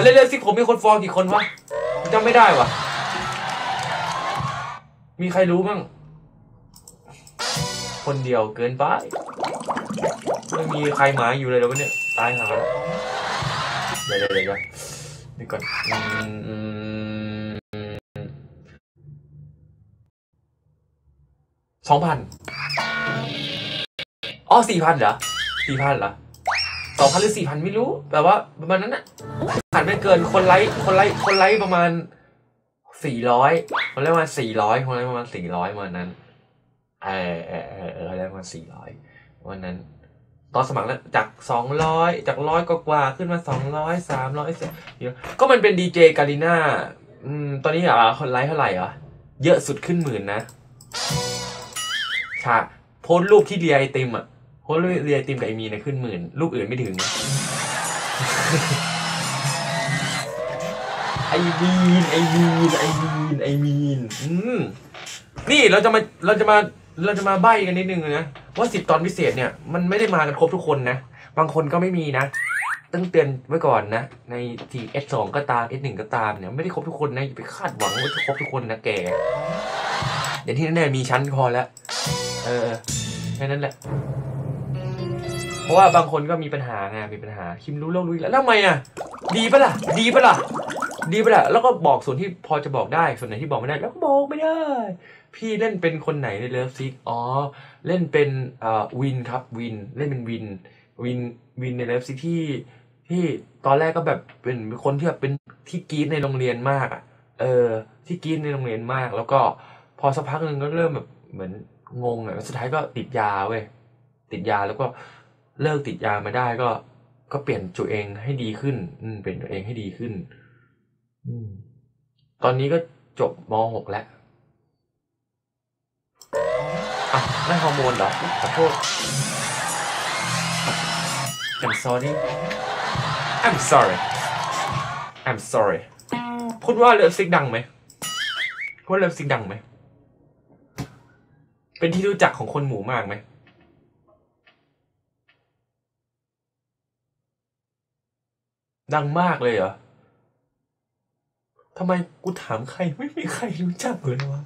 เล่นๆสิผมมีคนฟองกี่คนวะจำไม่ได้วะมีใครรู้บ้าง คนเดียวเกินไปไม่มีใครหมายอยู่เลยแล้ววะเนี่ยตายหาแล้วเดี๋ยวเดี๋ยวเดี๋ยวเดี๋ยวก่อนอืมสองพันอ๋อสี่พันเหรอสี่พันเหรอสองพันหรือสี่พันไม่รู้ แต่ว่าประมาณนั้นน่ะ ผ่านไม่เกินคนไลค์คนไลค์คนไลค์ประมาณสี่ร้อยคนไลค์ประมาณสี่ร้อยคนไลค์ประมาณสี่ร้อยประมาณนั้นเออเออเออเออได้ประมาณสี่ร้อยวันนั้น ตอนสมัครแล้วจากสองร้อยจากร้อยกว่าขึ้นมาสองร้อยสามร้อยเยอะก็มันเป็นดีเจกาลิน่าอืมตอนนี้อะคนไลค์เท่าไหร่อะเยอะสุดขึ้นหมื่นนะใช่โพสต์รูปที่เรียไอติมอะโพสต์รูปเรียไอติมกับไอมีนะขึ้นหมื่นรูปอื่นไม่ถึง ไอมีนไอมีนไอมีนไอมีนอืมนี่เราจะมาเราจะมาเราจะมาใบ้กันนิดนึงนะว่าสิบตอนพิเศษเนี่ยมันไม่ได้มากันครบทุกคนนะ บางคนก็ไม่มีนะต้องเตือนไว้ก่อนนะ ในที S2 ก็ตาม S1 ก็ตามเนี่ยไม่ได้ครบทุกคนนะอย่าไปคาดหวังว่าจะครบทุกคนนะแกเดี๋ยวที่แน่ๆมีชั้นพอแล้ว เออแค่นั้นแหละ เพราะว่าบางคนก็มีปัญหาไงมีปัญหาคิมรู้เรื่องรู้อีกแล้วแล้วทำไมอะ ดีปะล่ะ ดีปะล่ะ ดีไปละแล้วก็บอกส่วนที่พอจะบอกได้ส่วนไหนที่บอกไม่ได้ แล้วก็บอกไม่ได้ พี่เล่นเป็นคนไหนในเลิฟซิกอ๋อเล่นเป็นเอ่อวินครับวินเล่นเป็นวินวินวินในเลิฟซิกที่ที่ตอนแรกก็แบบเป็นคนที่แบบเป็นที่กรีดในโรงเรียนมากอะเออที่กรีดในโรงเรียนมาก แล้วก็พอสักพักหนึ่งก็เริ่มแบบเหมือนงงอะสุดท้ายก็ติดยาเว้ยติดยาแล้วก็เลิกติดยามาได้ก็ก็เปลี่ยนตัวเองให้ดีขึ้น อืมเปลี่ยนตัวเองให้ดีขึ้น ตอนนี้ก็จบม .6 แล้วอะไม่ฮอร์โมนเหรอ ขอโทษ I'm sorry I'm sorry I'm sorry พูดว่าเลิฟซิกดังไหมพูดว่าเลิฟซิกดังไหม เป็นที่รู้จักของคนหมู่มากไหมดังมากเลยเหรอำไมกูถามใครไม่มีใครรู้จักเลยวะ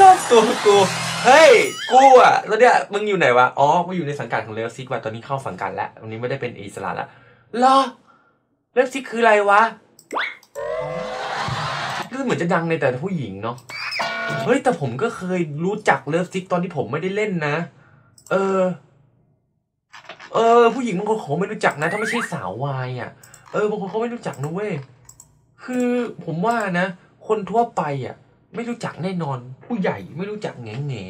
รอบตัวกู เฮ้ย กูอะ แล้วเนี่ย มึงอยู่ไหนวะ อ๋อ กูอยู่ในสังกัดของเลฟซิกว่ะ ตอนนี้เข้าสังกัดแล้ววันนี้ไม่ได้เป็นอิสระแล้วรอเลฟซิกคืออะไรวะก็เหมือนจะดังในแต่ผู้หญิงเนาะ เฮ้ย แต่ผมก็เคยรู้จักเลิฟซิกตอนที่ผมไม่ได้เล่นนะ เออ เออ ผู้หญิงบางคนเขาไม่รู้จักนะ ถ้าไม่ใช่สาววายอะ เออบางคนเขาไม่รู้จักนะเว้ย คือผมว่านะ คนทั่วไปอะ ไม่รู้จักแน่นอน ผู้ใหญ่ไม่รู้จักแง่แง่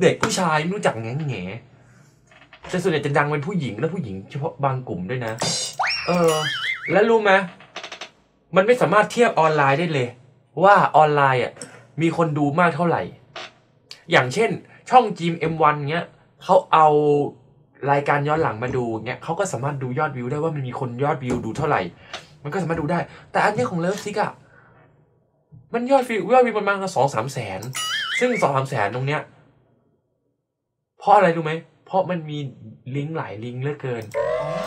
เด็กผู้ชายไม่รู้จักแง่แง่แต่ส่วนใหญ่จะดังเป็นผู้หญิงและผู้หญิงเฉพาะบางกลุ่มด้วยนะ เออ แล้วรู้ไหมมันไม่สามารถเทียบออนไลน์ได้เลย ว่าออนไลน์อะมีคนดูมากเท่าไหร่ อย่างเช่น ช่องจีม M1 เงี้ยเขาเอารายการย้อนหลังมาดูเงี้ยเขาก็สามารถดูยอดวิวได้ว่ามันมีคนยอดวิวดูเท่าไหร่ มันก็สามารถดูได้ แต่อันเนี้ยของเลิฟซิกอะมันยอดวิวยอดวิวประมาณสองสามแสน ซึ่งสองสามแสนตรงเนี้ย เพราะอะไรรู้ไหม เพราะมันมีลิงก์หลายลิงก์เหลือเกิน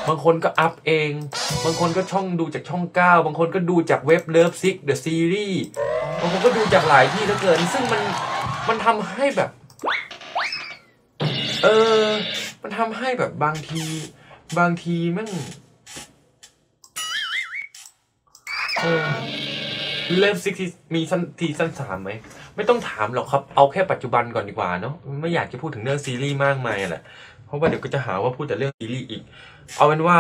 บางคนก็อัพเอง บางคนก็ช่องดูจากช่องเก้าบางคนก็ดูจากเว็บเลิฟซิกเดอะซีรีส์บางคนก็ดูจากหลายที่เหลือเกิน ซึ่งมันมันทำให้แบบ เออ มันทำให้แบบบางที บางทีมัน เออเริ่มซิกมีสั้นทีสั้นสามไหม ไม่ต้องถามหรอกครับ เอาแค่ปัจจุบันก่อนดีกว่าเนาะไม่อยากจะพูดถึงเรื่องซีรีส์มากมายแหละเพราะว่าเดี๋ยวก็จะหาว่าพูดแต่เรื่องซีรีส์อีก เอาเป็นว่า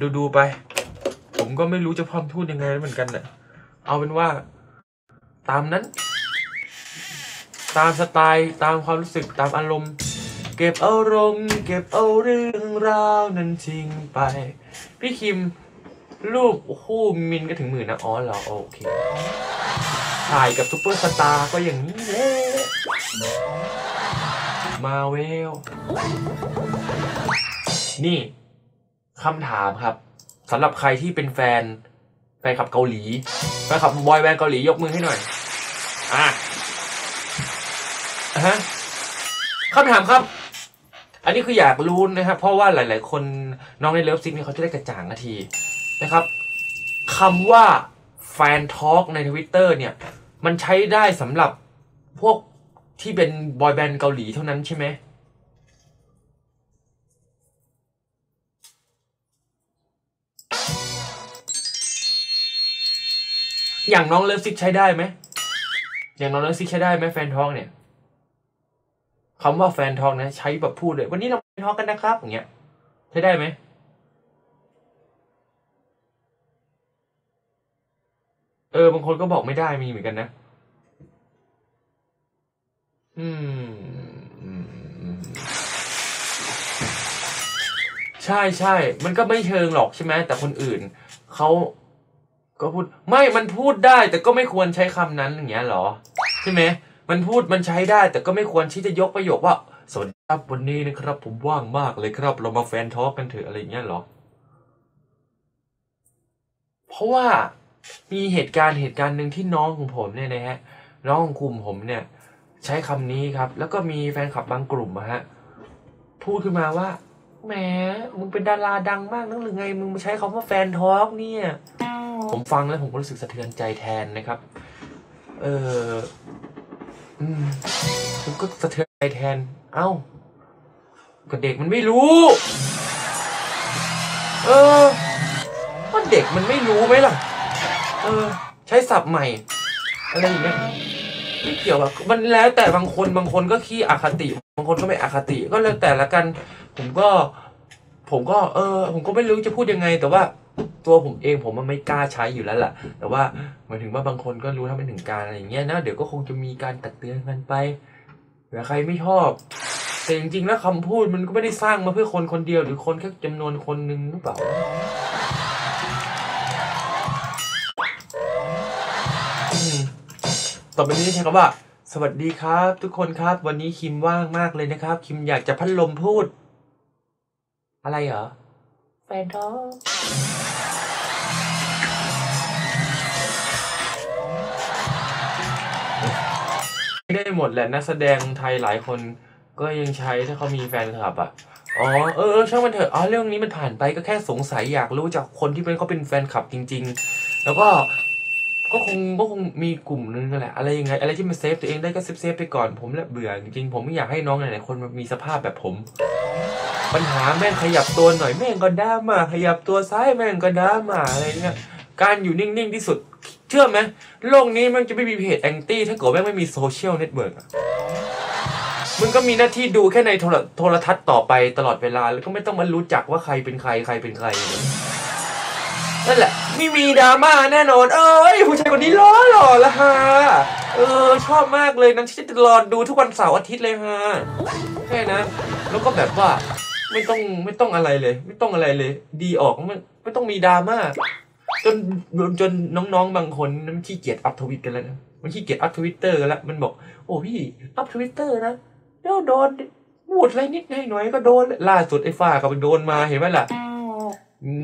ดูดูๆไป ผมก็ไม่รู้จะพร้อมพูดยังไงเหมือนกันเน่ะเอาเป็นว่า ตามนั้น ตามสไตล์ตามความรู้สึกตามอารมณ์ เก็บอารมณ์เก็บเอาเรื่องราวนั้นทิ้งไป พี่คิม รูปคู่มินก็ถึงหมื่นนะอ๋อเหรอโอเค ถ่ายกับซุปเปอร์สตาร์ก็อย่างนี้แหละมาเวล นี่คำถามครับสำหรับใครที่เป็นแฟนแฟนคลับเกาหลีแฟนคลับบอยแบนด์เกาหลียกมือให้หน่อยอะอะฮะคำถามครับ อันนี้คืออยากรู้นะครับ เพราะว่าหลาย ๆ คนน้องในเลิฟซิกเนี่ยเขาจะได้กระจ่างนาที นะครับคำว่าแฟนทอล์กในทวิตเตอร์เนี่ย มันใช้ได้สำหรับพวกที่เป็นบอยแบนด์เกาหลีเท่านั้นใช่ไหมอย่างน้องเลิฟซิกใช้ได้ไหม อย่างน้องเลิฟซิกใช้ได้ไหมแฟนทอล์กเนี่ยคำว่าแฟนทอล์กนะ ใช้แบบพูดเลย วันนี้เราแฟนทอล์กกันนะครับ อย่างเงี้ย ใช้ได้ไหม เออบางคนก็บอกไม่ได้มีเหมือนกันนะ อืมใช่ใช่ มันก็ไม่เชิงหรอกใช่ไหม แต่คนอื่นเขาก็พูด ไม่ มันพูดได้ แต่ก็ไม่ควรใช้คำนั้นอย่างเงี้ยหรอ ใช่ไหม มันพูดมันใช้ได้ แต่ก็ไม่ควรที่จะยกประโยคว่า สวัสดีครับวันนี้นะครับ ผมว่างมากเลยครับ เรามาแฟนทอล์กกันเถอะอะไรเงี้ยหรอ เพราะว่า มีเหตุการณ์เหตุการณ์หนึ่งที่น้องของผมเนี่ยนะฮะน้องของกลุ่มผมเนี่ยใช้คำนี้ครับ แล้วก็มีแฟนคลับบางกลุ่มอะฮะพูดขึ้นมาว่าแหมมึงเป็นดาราดังมากนักหรือไง มึงมาใช้คำว่าแฟนทอล์กเนี่ย ผมฟังแล้วผมก็รู้สึกสะเทือนใจแทนนะครับ เอออืมผมก็สะเทือนใจแทน เอ้าก็เด็กมันไม่รู้ เออก็เด็กมันไม่รู้ไหมล่ะ เออ ใช้ศัพท์ใหม่ อะไรอย่างเงี้ยไม่เกี่ยวอะมันแล้วแต่บางคนบางคนก็ขี้อคติ บางคนก็ไม่อคติ ก็แล้วแต่ละกัน ผมก็ ผมก็ เออ ผมก็ไม่รู้จะพูดยังไง แต่ว่าตัวผมเองผมมันไม่กล้าใช้อยู่แล้วแหละแต่ว่าหมายถึงว่าบางคนก็รู้ถ้าไม่ถึงการอะไรอย่างเงี้ยนะเดี๋ยวก็คงจะมีการตักเตือนกันไปเผื่อใครไม่ชอบ แต่จริงๆแล้วคำพูดมันก็ไม่ได้สร้างมาเพื่อคนคนเดียวหรือคนแค่จำนวนคนหนึ่งหรือเปล่า ต่อไปนี้ใช้คำว่า สวัสดีครับ ทุกคนครับ วันนี้คิมว่างมากเลยนะครับ คิมอยากจะพัดลมพูด อะไรเหรอ แฟนท้องไม่ได้หมดแหละนักแสดงไทยหลายคนก็ยังใช้ถ้าเขามีแฟนคลับอะอ๋อเออช่างมันเถอะอ๋อเรื่องนี้มันผ่านไปก็แค่สงสัยอยากรู้จากคนที่เป็นเขาเป็นแฟนคลับจริง ๆ แล้วก็ ก็คงก็คงมีกลุ่มนึงนั่นแหละอะไรยังไงอะไรที่มันเซฟตัวเองได้ก็เซฟเซฟไปก่อนผมและเบื่อจริงๆผมไม่อยากให้น้องหลายๆคนมีสภาพแบบผม ปัญหาแม่งขยับตัวหน่อยแม่งก็ด้ามา ขยับตัวซ้ายแม่งก็ด้ามาอะไรเงี้ยการอยู่นิ่งๆที่สุด เชื่อไหมโลกนี้มันจะไม่มีเพจแองตี้ถ้าเกิดแม่งไม่มีโซเชียลเน็ตเวิร์กมึงก็มีหน้าที่ดูแค่ในโทรโทรทัศน์ต่อไปตลอดเวลาแล้วก็ไม่ต้องมารู้จักว่าใครเป็นใครใครเป็นใคร นั่นแหละ ไม่มีดราม่าแน่นอน เอ้ยผู้ชายคนนี้ล้อหล่อละฮะเออชอบมากเลยนั้นที่จะรอดูทุกวันเสาร์อาทิตย์เลยฮะแค่นั้นแล้วก็แบบว่าไม่ต้องไม่ต้องอะไรเลย ไม่ต้องอะไรเลย ดีออกไม่ไม่ต้องมีดราม่าจนจนน้องๆบางคนมันขี้เกียจอัพทวิตกันแล้วนะมันขี้เกียจอัพทวิตเตอร์กันแล้วมันบอก โอ้พี่อัพทวิตเตอร์นะเดี๋ยวโดนพูดอะไรนิดหน่อยก็โดนล่าสุดไอ้ฝ้าก็ไปโดนมาเห็นไหมล่ะ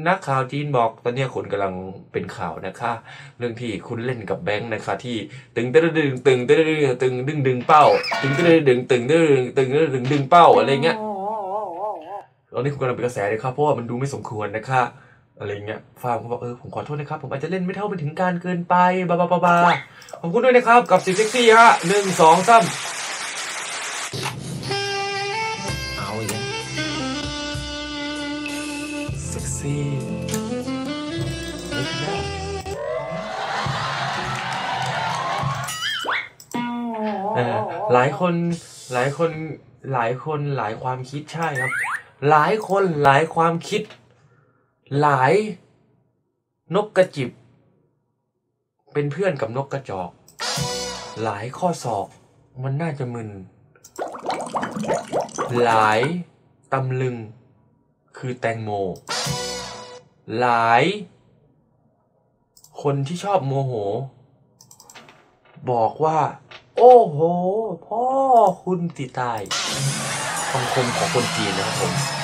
นักข่าวจีนบอกตอนนี้คนกำลังเป็นข่าวนะคะ เรื่องที่คุณเล่นกับแบงค์นะคะ ที่ตึงตึงตึงตึงตึงตึงดึงดึงเป้า ตึงตึงดึงตึงดึงตึงดึงดึงเป้าอะไรเงี้ยตอนนี้คุณกำลังเป็นกระแสเลยครับเพราะว่ามันดูไม่สมควรนะคะอะไรเงี้ยฟาร์มเขาบอกเออผมขอโทษนะครับผมอาจจะเล่นไม่เท่าไปถึงการเกินไปบาบาบาบาขอบคุณด้วยนะครับกับสิเซ็กซี่ฮะหนึ่งสองสาม หลายคนหลายคนหลายคนหลายความคิดใช่ครับ หลายคนหลายความคิด หลายนกกระจิบ เป็นเพื่อนกับนกกระจอก หลายข้อศอกมันน่าจะมึน หลายตำลึง คือแตงโม หลาย คนที่ชอบโมโห บอกว่า โอ้โห พ่อคุณติตายคำคมของคนจีนนะครับผม